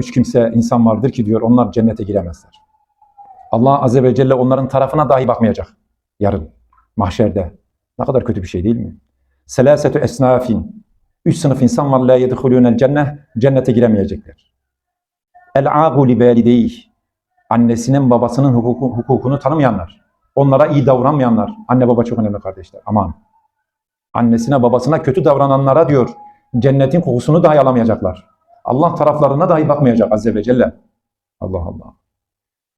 üç kimse insan vardır ki diyor onlar cennete giremezler. Allah Azze ve Celle onların tarafına dahi bakmayacak. Yarın mahşerde. Ne kadar kötü bir şey değil mi? Selasetü esnafin. Üç sınıf insan var la yedhulûnel cenneh. Cennete giremeyecekler. El-âgu li valideyh. Annesinin babasının hukuku- hukukunu tanımayanlar. Onlara iyi davranmayanlar. Anne baba çok önemli kardeşler. Aman. Annesine babasına kötü davrananlara diyor. Cennetin kokusunu dahi alamayacaklar. Allah taraflarına dahi bakmayacak Azze ve Celle. Allah Allah.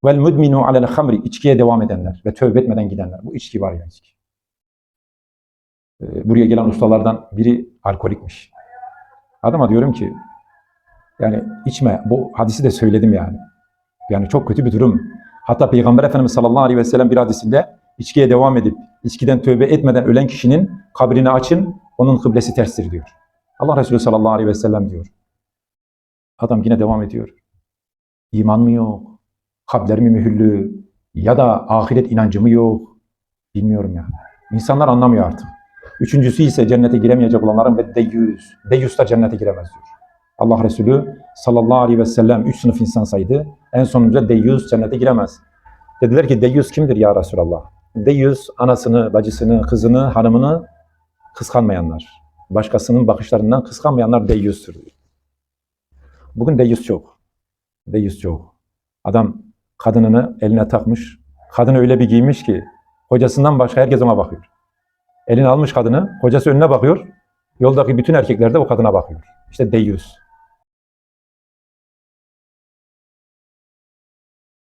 Vel mudminu alel hamri. içkiye devam edenler ve tövbe etmeden gidenler. Bu içki var ya içki. Ee, Buraya gelen ustalardan biri alkolikmiş. Adama diyorum ki yani içme. Bu hadisi de söyledim yani. Yani çok kötü bir durum. Hatta Peygamber Efendimiz sallallahu aleyhi ve sellem bir hadisinde içkiye devam edip içkiden tövbe etmeden ölen kişinin kabrini açın, onun kıblesi terstir diyor. Allah Resulü sallallahu aleyhi ve sellem diyor. Adam yine devam ediyor. İman mı yok? Kalpler mi mühürlü? Ya da ahiret inancı mı yok? Bilmiyorum yani. İnsanlar anlamıyor artık. Üçüncüsü ise cennete giremeyecek olanların ve deyyus. Deyyus da cennete giremez diyor. Allah Resulü sallallahu aleyhi ve sellem üç sınıf insan saydı. En sonunda deyyus cennete giremez. Dediler ki deyyus kimdir ya Resulallah? Deyyus anasını, bacısını, kızını, hanımını kıskanmayanlar. Başkasının bakışlarından kıskanmayanlar deyyustur diyor. Bugün deyyus çok. Deyyus çok. Adam kadınını eline takmış. Kadını öyle bir giymiş ki hocasından başka herkes ona bakıyor. Eline almış kadını, hocası önüne bakıyor. Yoldaki bütün erkekler de o kadına bakıyor. İşte deyyus.